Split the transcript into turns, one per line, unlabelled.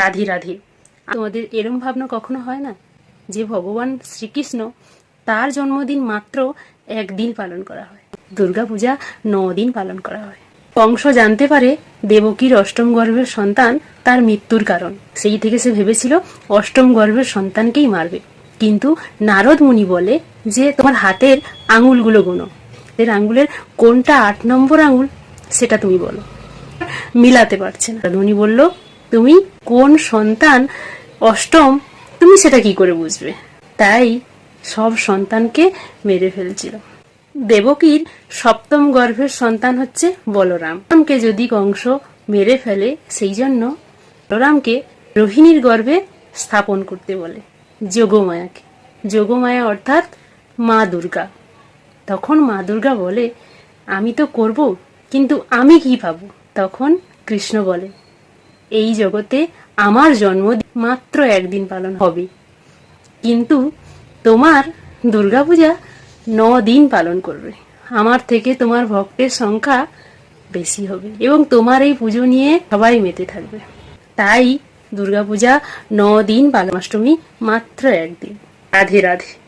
রাধে রাধে। তোমাদের এরম ভাবনা কখনো হয় না? যে ভগবান শ্রীকৃষ্ণ তার জন্মদিন মাত্র একদিন পালন করা হয়। দুর্গাপূজা দিন পালন করা হয়। কংস জানতে পারে দেবকীর অষ্টম গর্ভের সন্তান তার মৃত্যুর কারণ। সেই থেকে সে ভেবেছিল অষ্টম গর্ভের সন্তানকেই মারবে। কিন্তু নারদ মুনি বলে যে তোমার হাতের আঙুলগুলো গুনো। এর আঙুলের কোনটা আট নম্বর আঙুল, সেটা তুমি বলো। মিলাতে পারছে না। উনি বলল তুমি কোন সন্তান অষ্টম, তুমি সেটা কি করে বুঝবে? তাই সব সন্তানকে মেরে ফেলছিল। দেবকীর সপ্তম গর্ভের সন্তান হচ্ছে বলরাম। রামকে যদি কংস মেরে ফেলে, সেই জন্য বলরামকে রোহিণীর গর্ভে স্থাপন করতে বলে, যোগমায়াকে। যোগমায়া অর্থাৎ মা দুর্গা। তখন মা দুর্গা বলে, আমি তো করব, কিন্তু আমি কি পাবো? তখন কৃষ্ণ বলে এই জগতে আমার জন্মদিন মাত্র একদিন পালন হবে। কিন্তু তোমার দুর্গাপূজা ন দিন পালন করবে। আমার থেকে তোমার ভক্তের সংখ্যা বেশি হবে এবং তোমার এই পুজো নিয়ে সবাই মেতে থাকবে। তাই দুর্গাপূজা ন দিন পালন মাত্র একদিন। রাধে রাধে।